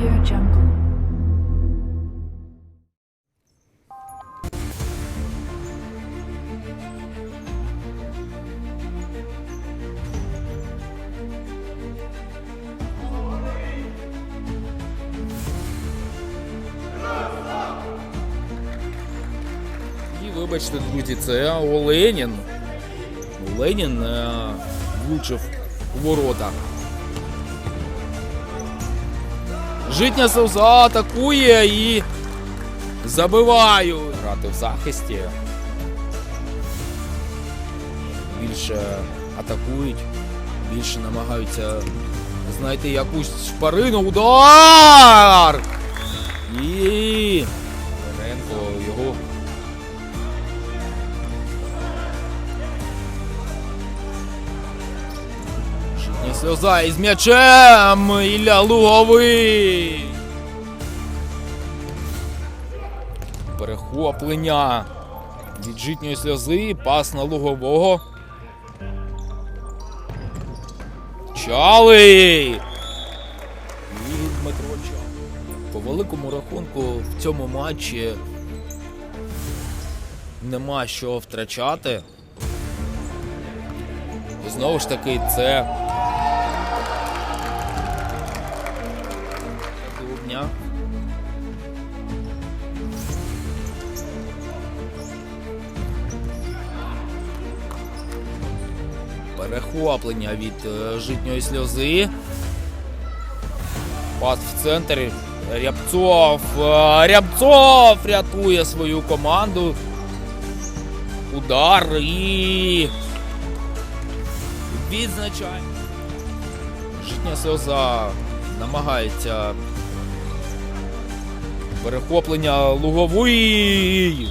Audio Jungle. І вибачте, друзі, це Оленін. Ленін влучив у э, ворота. Житня Севза атакує і забиваю. Грати в захисті. Більше атакують, більше намагаються знайти якусь шпарину. Удар! І Лененко його. Житня сльоза із м'ячем! Ілля Луговий! Перехоплення від житньої сльози, пас на лугового. Чалий! І Дмитро Чалий. По великому рахунку в цьому матчі нема що втрачати. І знову ж таки, це. Перехоплення від е, житньої сльози. Пас в центрі. Рябцов. е, Рябцов рятує свою команду. Удар і. Відзначає. Житня сльоза намагається. Перехоплення луговий.